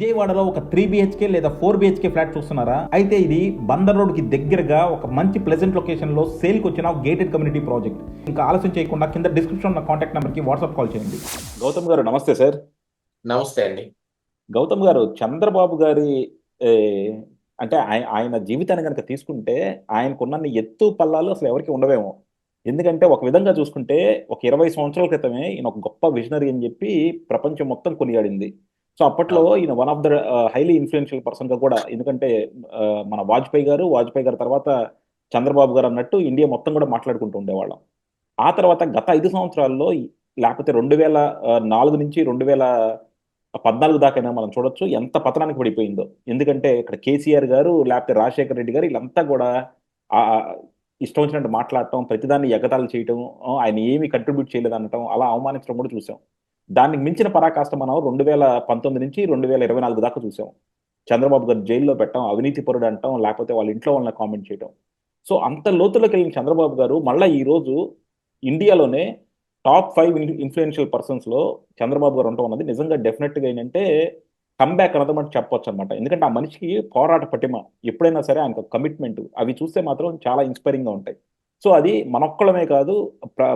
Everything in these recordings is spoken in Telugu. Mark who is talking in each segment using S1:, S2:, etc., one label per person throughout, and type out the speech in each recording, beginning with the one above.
S1: విజయవాడలో ఒక త్రీ బిహెచ్కే లేదా ఫోర్ బిహెచ్కే ఫ్లాట్ చూస్తున్నారా? అయితే ఇది బందర్ రోడ్కి దగ్గరగా ఒక మంచి ప్లెజెంట్ లొకేషన్లో సేల్కి వచ్చిన గేటెడ్ కమ్యూనిటీ ప్రాజెక్ట్ ఇంకా ఆలస్యం చేయకుండా కింద డిస్క్రిప్షన్ ఉన్న కాంటాక్ట్ నెంబర్కి వాట్సాప్ కాల్ చేయండి. గౌతమ్ గారు నమస్తే సార్.
S2: నమస్తే అండి.
S1: గౌతమ్ గారు చంద్రబాబు గారి ఏ, అంటే ఆయ- ఆయన జీవితాన్ని కనుక తీసుకుంటే ఆయనకున్న ఎత్తు పల్లాలు అసలు ఎవరికి ఉండవేమో. ఎందుకంటే ఒక విధంగా చూసుకుంటే ఒక ఇరవై సంవత్సరాల క్రితమే ఈయన ఒక గొప్ప విజనరీ అని చెప్పి ప్రపంచం మొత్తం కొనియాడింది. సో అప్పట్లో ఈయన one of the highly influential పర్సన్గా కూడా ఎందుకంటే uh, మన వాజ్పేయి గారు వాజ్పేయి గారి తర్వాత చంద్రబాబు గారు అన్నట్టు ఇండియా మొత్తం కూడా మాట్లాడుకుంటూ ఉండేవాళ్ళం. ఆ తర్వాత గత ఐదు సంవత్సరాల్లో లేకపోతే రెండు వేల uh, నాలుగు నుంచి రెండు వేల పద్నాలుగు దాకైనా మనం చూడొచ్చు ఎంత పతనానికి పడిపోయిందో. ఎందుకంటే ఇక్కడ కేసీఆర్ గారు లేకపోతే రాజశేఖర రెడ్డి గారు వీళ్ళంతా కూడా ఇష్టం వచ్చినట్టు మాట్లాడటం ప్రతిదాన్ని ఎగతాలు చేయటం ఆయన ఏమీ కంట్రిబ్యూట్ చేయలేదు అనటం అలా అవమానించడం కూడా చూసాం. దానికి మించిన పరాకాష్ట మనం రెండు వేల పంతొమ్మిది నుంచి రెండు వేల ఇరవై నాలుగు దాకా చూసాం. చంద్రబాబు గారు జైల్లో పెట్టడం అవినీతి పరుడు అంటాం లేకపోతే వాళ్ళ ఇంట్లో వాళ్ళని కామెంట్ చేయడం సో అంత లోతులోకి వెళ్ళిన చంద్రబాబు గారు మళ్ళీ ఈ రోజు ఇండియాలోనే టాప్ ఫైవ్ ఇన్ఫ్లుయెన్షియల్ పర్సన్స్లో చంద్రబాబు గారు ఉండటం అన్నది నిజంగా డెఫినెట్గా ఏంటంటే కంబ్యాక్ అన్నది మనం చెప్పొచ్చు అనమాట ఎందుకంటే ఆ మనిషికి పోరాట పటిమ ఎప్పుడైనా సరే ఆయనకు కమిట్మెంట్. అవి చూస్తే మాత్రం చాలా ఇన్స్పైరింగ్గా ఉంటాయి. సో అది మనొక్కడమే కాదు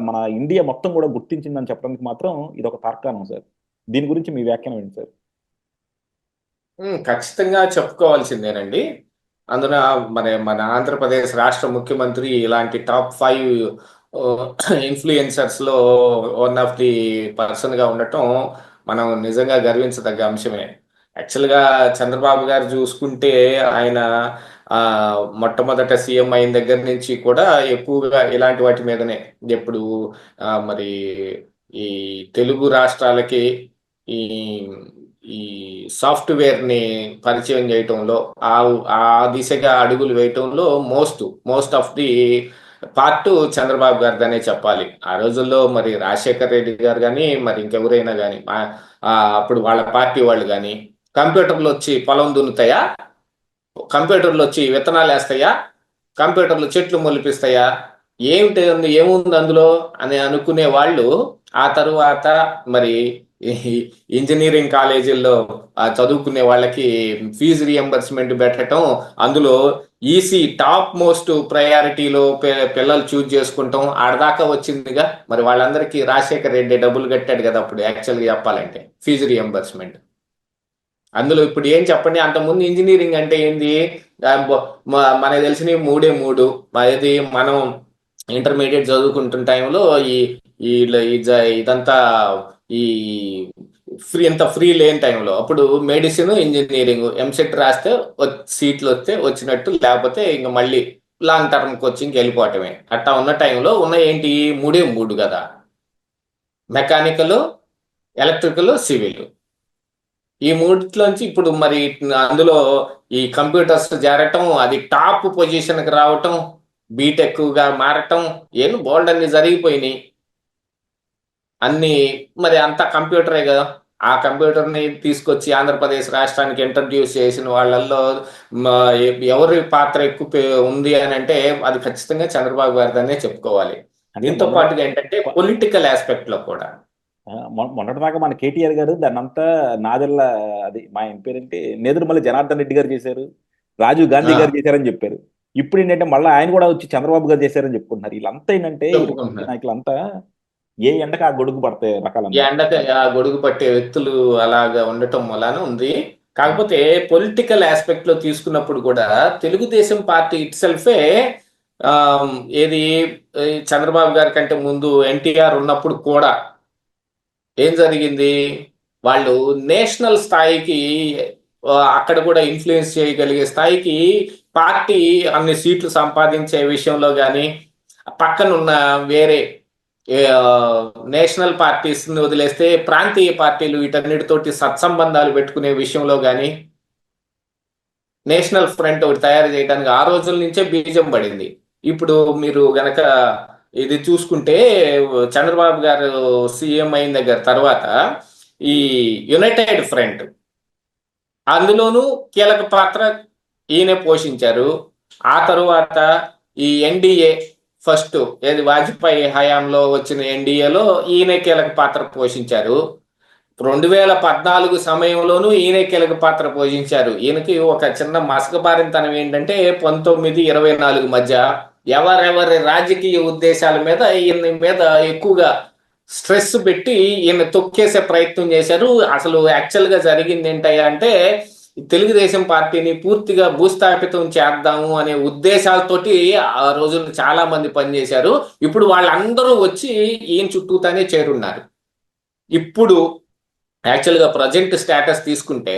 S1: మన ఇండియా మొత్తం కూడా గుర్తించిందని చెప్పడానికి మాత్రం ఇది ఒక తార్కాణం సార్. దీని గురించి మీ వ్యాఖ్యానం ఏంటి సార్?
S2: ఖచ్చితంగా చెప్పుకోవాల్సిందేనండి. అందున మన మన ఆంధ్రప్రదేశ్ రాష్ట్ర ముఖ్యమంత్రి ఇలాంటి top five ఇన్ఫ్లుయెన్సర్స్లో one of the పర్సన్గా ఉండటం మనం నిజంగా గర్వించదగ్గ అంశమే. యాక్చువల్గా చంద్రబాబు గారు చూసుకుంటే ఆయన మొట్టమొదట సీఎం అయిన దగ్గర నుంచి కూడా ఎక్కువగా ఇలాంటి వాటి మీదనే ఎప్పుడు మరి ఈ తెలుగు రాష్ట్రాలకి ఈ ఈ సాఫ్ట్వేర్ని పరిచయం చేయటంలో ఆ ఆ దిశగా అడుగులు వేయటంలో most most of the part Chandrababu గారిదనే చెప్పాలి. ఆ రోజుల్లో మరి రాజశేఖర్ రెడ్డి గారు కానీ మరి ఇంకెవరైనా కానీ అప్పుడు వాళ్ళ పార్టీ వాళ్ళు కానీ కంప్యూటర్లు వచ్చి పొలం దున్నుతాయా? కంప్యూటర్లు వచ్చి విత్తనాలు వేస్తాయా కంప్యూటర్లు చెట్లు మొలిపిస్తాయా? ఏమిటి ఏముంది అందులో? అని అనుకునే వాళ్ళు ఆ తరువాత మరి ఈ ఇంజనీరింగ్ కాలేజీల్లో చదువుకునే వాళ్ళకి ఫీజు రియంబర్స్మెంట్ పెట్టడం అందులో ఈసీ టాప్ మోస్ట్ ప్రయారిటీలో పిల్లలు చూజ్ చేసుకుంటాం. ఆడదాకా వచ్చిందిగా. మరి వాళ్ళందరికీ రాజశేఖర్ రెడ్డి డబ్బులు కట్టాడు కదా అప్పుడు యాక్చువల్గా చెప్పాలంటే ఫీజు రియంబర్స్మెంట్. అందులో ఇప్పుడు ఏం చెప్పండి? అంతకుముందు ఇంజనీరింగ్ అంటే ఏంది? మనకు తెలిసిన మూడే మూడు అది మనం ఇంటర్మీడియట్ చదువుకుంటున్న టైంలో ఈ జ- ఇదంతా ఈ ఫ్రీ ఎంత ఫ్రీ లేని టైంలో అప్పుడు మెడిసిన్ ఇంజనీరింగ్ ఎంసెట్ రాస్తే సీట్లు వస్తే వచ్చినట్టు లేకపోతే ఇంక మళ్ళీ లాంగ్ టర్మ్ కోచింగ్కి వెళ్ళిపోవటమే. అట్టా ఉన్న టైంలో ఉన్న ఏంటి? మూడే మూడు కదా. మెకానికల్ ఎలక్ట్రికల్ సివిల్ ఈ మూడిట్లోంచి ఇప్పుడు మరి అందులో ఈ కంప్యూటర్స్ చేరటం అది టాప్ పొజిషన్కి రావటం బీటెక్గా మారటం ఏం బోల్డ్ అన్ని జరిగిపోయినాయి. అన్ని మరి అంతా కంప్యూటరే కదా. ఆ కంప్యూటర్ని తీసుకొచ్చి ఆంధ్రప్రదేశ్ రాష్ట్రానికి ఇంట్రడ్యూస్ చేసిన వాళ్ళల్లో ఎవరి పాత్ర ఎక్కువ ఉంది అని అంటే అది ఖచ్చితంగా చంద్రబాబు గారిదనే చెప్పుకోవాలి. దీంతో పాటుగా ఏంటంటే పొలిటికల్ ఆస్పెక్ట్లో కూడా.
S1: మొన్నటిదాకా మన కేటీఆర్ గారు దాన్ని అంతా నాదెల్ల అది మా పేరేంటి నేదురుమల్లి జనార్దన్ రెడ్డి గారు చేశారు రాజీవ్ గాంధీ. గారు చేశారని చెప్పారు ఇప్పుడు ఏంటంటే మళ్ళీ ఆయన కూడా వచ్చి చంద్రబాబు గారు చేశారని చెప్పుకుంటున్నారు వీళ్ళంతా ఏంటంటే. నాయకులంతా ఏ ఎండకు ఆ గొడుగు పడతాయి రకాల
S2: ఎండక ఆ గొడుగు పట్టే వ్యక్తులు అలాగా ఉండటం వలన ఉంది కాకపోతే పొలిటికల్ ఆస్పెక్ట్లో తీసుకున్నప్పుడు కూడా తెలుగుదేశం పార్టీ ఇట్ సెల్ఫే ఏది చంద్రబాబు గారి కంటే ముందు ఎన్టీఆర్ ఉన్నప్పుడు కూడా ఏం జరిగింది? వాళ్ళు నేషనల్ స్థాయికి అక్కడ కూడా ఇన్ఫ్లుయెన్స్ చేయగలిగే స్థాయికి పార్టీ అన్ని సీట్లు సంపాదించే విషయంలో కానీ పక్కనున్న వేరే నేషనల్ పార్టీస్ని వదిలేస్తే ప్రాంతీయ పార్టీలు వీటన్నిటితోటి సత్సంబంధాలు పెట్టుకునే విషయంలో కానీ నేషనల్ ఫ్రంట్ ఒకటి తయారు చేయడానికి ఆ రోజుల నుంచే బీజం పడింది. ఇప్పుడు మీరు గనక ఇది చూసుకుంటే చంద్రబాబు గారు సీఎం అయిన దగ్గర తర్వాత ఈ యునైటెడ్ ఫ్రంట్ అందులోనూ కీలక పాత్ర ఈయన పోషించారు. ఆ తరువాత ఈ ఎన్డీఏ ఫస్ట్ ఏది వాజ్పేయి హయాంలో వచ్చిన ఎన్డీఏలో ఈయన కీలక పాత్ర పోషించారు. రెండు వేల పద్నాలుగు సమయంలోనూ ఈయన కీలక పాత్ర పోషించారు. ఈయనకి ఒక చిన్న మసకబారినతనం ఏంటంటే పంతొమ్మిది ఇరవై నాలుగు మధ్య ఎవరెవరి రాజకీయ ఉద్దేశాల మీద ఈయన మీద ఎక్కువగా స్ట్రెస్ పెట్టి ఈయన తొక్కేసే ప్రయత్నం చేశారు. అసలు యాక్చువల్గా జరిగింది ఏంటయ్యా అంటే తెలుగుదేశం పార్టీని పూర్తిగా భూస్థాపితం చేద్దాము అనే ఉద్దేశాలతోటి ఆ రోజున చాలా మంది పనిచేశారు. ఇప్పుడు వాళ్ళందరూ వచ్చి ఈయన చుట్టూతానే చేరున్నారు. ఇప్పుడు యాక్చువల్గా ప్రజెంట్ స్టేటస్ తీసుకుంటే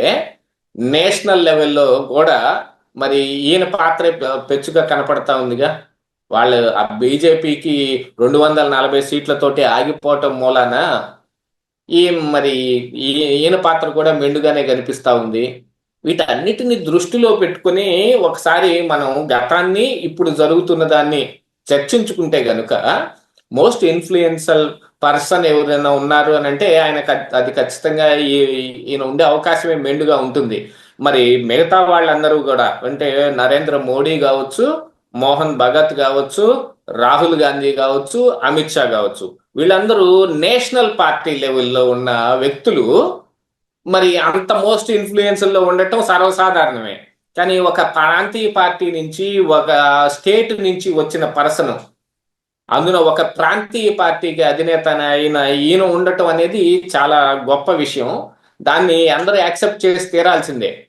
S2: నేషనల్ లెవెల్లో కూడా మరి ఈయన పాత్ర పెచ్చుగా కనపడతా ఉందిగా? వాళ్ళు ఆ బీజేపీకి రెండు వందల నలభై సీట్లతోటి ఆగిపోవటం మూలాన ఈ మరి ఈ- ఈయన పాత్ర కూడా మెండుగానే కనిపిస్తా ఉంది. వీటన్నిటిని దృష్టిలో పెట్టుకుని ఒకసారి మనం గతాన్ని ఇప్పుడు జరుగుతున్న దాన్ని చర్చించుకుంటే గనుక మోస్ట్ ఇన్ఫ్లుయెన్షియల్ పర్సన్ ఎవరైనా ఉన్నారు అని అంటే ఆయన అది ఖచ్చితంగా ఈ- ఈయన ఉండే అవకాశమే మెండుగా ఉంటుంది. మరి మిగతా వాళ్ళందరూ కూడా అంటే నరేంద్ర మోడీ కావచ్చు మోహన్ భగత్ కావచ్చు రాహుల్ గాంధీ కావచ్చు అమిత్ షా కావచ్చు. వీళ్ళందరూ నేషనల్ పార్టీ లెవెల్లో ఉన్న వ్యక్తులు. మరి అంత మోస్ట్ ఇన్ఫ్లుయెన్స్లో ఉండటం సర్వసాధారణమే. కానీ ఒక ప్రాంతీయ పార్టీ నుంచి ఒక స్టేట్ నుంచి వచ్చిన పర్సన్ అందులో ఒక ప్రాంతీయ పార్టీకి అధినేత అయిన ఈయన ఉండటం అనేది చాలా గొప్ప విషయం. దాన్ని అందరూ యాక్సెప్ట్ చేసి తీరాల్సిందే.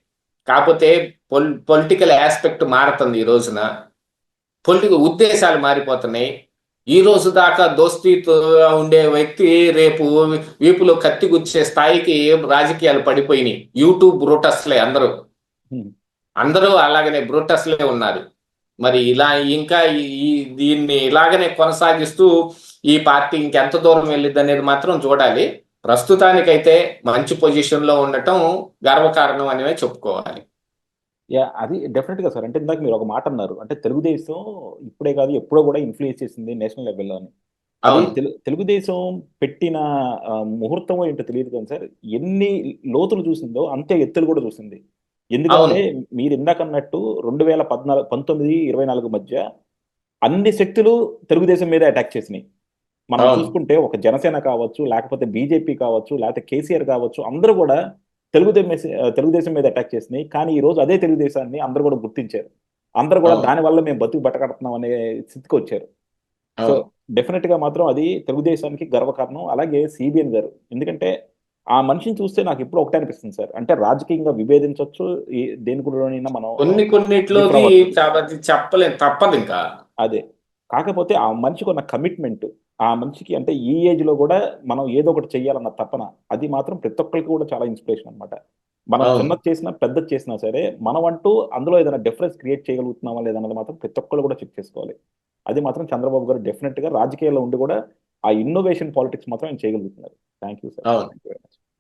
S2: కాకపోతే పొల్ పొలిటికల్ ఆస్పెక్ట్ మారుతుంది ఈ రోజున. పొలిటికల్ ఉద్దేశాలు మారిపోతున్నాయి. ఈ రోజు దాకా దోస్తీతో ఉండే వ్యక్తి రేపు వీపులో కత్తి గుచ్చే స్థాయికి రాజకీయాలు పడిపోయినాయి. యూట్యూబ్ బ్రూటస్లే అందరూ. అందరూ అలాగనే బ్రూటస్లే ఉన్నారు. మరి ఇలా ఇంకా ఈ- దీన్ని ఇలాగనే కొనసాగిస్తూ ఈ పార్టీ ఇంకెంత దూరం వెళ్ళిద్ది అనేది మాత్రం చూడాలి. ప్రస్తుతానికైతే మంచి పొజిషన్లో ఉండటం గర్వకారణం అనేవి చెప్పుకోవాలి.
S1: యా అది డెఫినెట్గా సార్. అంటే ఇందాక మీరు ఒక మాట అన్నారు. అంటే తెలుగుదేశం ఇప్పుడే కాదు ఎప్పుడో కూడా ఇన్ఫ్లుయెన్స్ చేసింది నేషనల్ లెవెల్లో అని అది తెలు తెలుగుదేశం పెట్టిన ముహూర్తం ఏంటో తెలియదు కానీ సార్. ఎన్ని లోతులు చూసిందో అంతే ఎత్తులు కూడా చూసింది. ఎందుకంటే మీరు ఇందాక అన్నట్టు రెండు వేల పద్నాలుగు పంతొమ్మిది ఇరవై నాలుగు మధ్య అన్ని శక్తులు తెలుగుదేశం మీద అటాక్ చేసినాయి. మనం. చూసుకుంటే ఒక జనసేన కావచ్చు లేకపోతే బీజేపీ కావచ్చు లేకపోతే కేసీఆర్ కావచ్చు అందరూ కూడా తెలుగుదేశం తెలుగుదేశం మీద అటాక్ చేసినాయి. కానీ ఈ రోజు అదే తెలుగుదేశాన్ని అందరూ కూడా గుర్తించారు. అందరూ కూడా. దాని వల్ల మేము బతుకు బట్టకడుతున్నాం అనే స్థితికి వచ్చారు. సో డెఫినెట్గా మాత్రం అది తెలుగుదేశానికి గర్వకారణం. అలాగే సిబిఎన్ గారు. ఎందుకంటే ఆ మనిషిని చూస్తే నాకు ఇప్పుడు ఒకటే అనిపిస్తుంది సార్. అంటే రాజకీయంగా విభేదించవచ్చు దేని గురిలోనైనా మనం
S2: కొన్ని. చాలా చెప్పలేం తప్పదు ఇంకా.
S1: అదే. కాకపోతే ఆ మనిషికి ఉన్న కమిట్మెంట్ ఆ మనిషికి అంటే ఈ ఏజ్లో కూడా మనం ఏదో ఒకటి చెయ్యాలన్న తపన అది మాత్రం ప్రతి ఒక్కరికి కూడా చాలా ఇన్స్పిరేషన్ అన్నమాట మనం. చిన్నది చేసినా పెద్దది చేసినా సరే మనం అంటూ అందులో ఏదైనా డిఫరెన్స్ క్రియేట్ చేయగలుగుతున్నామా లేదన్నది మాత్రం ప్రతి ఒక్కరు కూడా చెక్ చేసుకోవాలి అది మాత్రం చంద్రబాబు గారు డెఫినెట్గా రాజకీయాల్లో ఉండి కూడా ఆ ఇన్నోవేషన్ పాలిటిక్స్ మాత్రం ఆయన చేయగలుగుతున్నారు థ్యాంక్ యూ. సార్